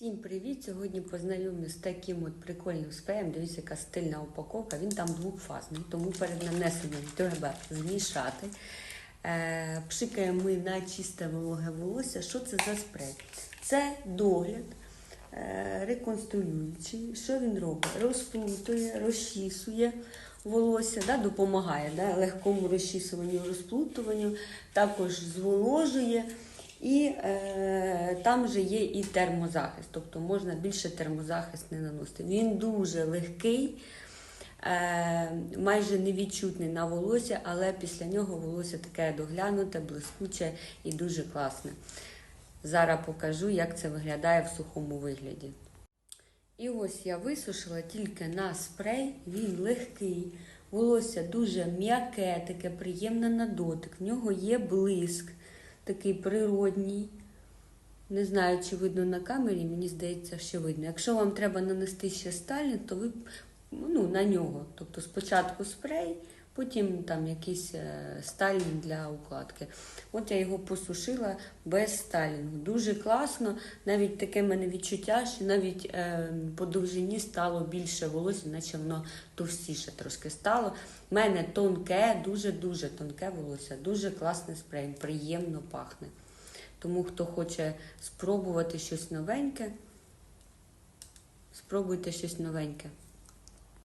Всім привіт! Сьогодні познайомлю з таким от прикольним спреєм. Дивіться, яка стильна упаковка. Він там двохфазний, тому перед нанесенням треба змішати. Е, пшикаємо ми на чисте вологе волосся. Що це за спрей? Це догляд е, реконструюючий. Що він робить? Розплутує, розчісує волосся, да, допомагає да, легкому розчісуванню, розплутуванню, також зволожує. І е, там же є і термозахист, тобто можна більше термозахист не наносити. Він дуже легкий, е, майже невідчутний на волосся, але після нього волосся таке доглянуте, блискуче і дуже класне. Зараз покажу, як це виглядає в сухому вигляді. І ось я висушила тільки на спрей, він легкий, волосся дуже м'яке, таке приємне на дотик. В нього є блиск, такий природній. Не знаю, чи видно на камері, мені здається, що видно. Якщо вам треба нанести ще сталін, то ви ну, на нього. Тобто спочатку спрей, потім там якийсь е, сталін для укладки. От я його посушила без сталінгу. Дуже класно. Навіть таке в мене відчуття, що навіть е, по довжині стало більше волосся, наче воно товстіше трошки стало. У мене тонке, дуже-дуже тонке волосся, дуже класний спрей, приємно пахне. Тому хто хоче спробувати щось новеньке, спробуйте щось новеньке.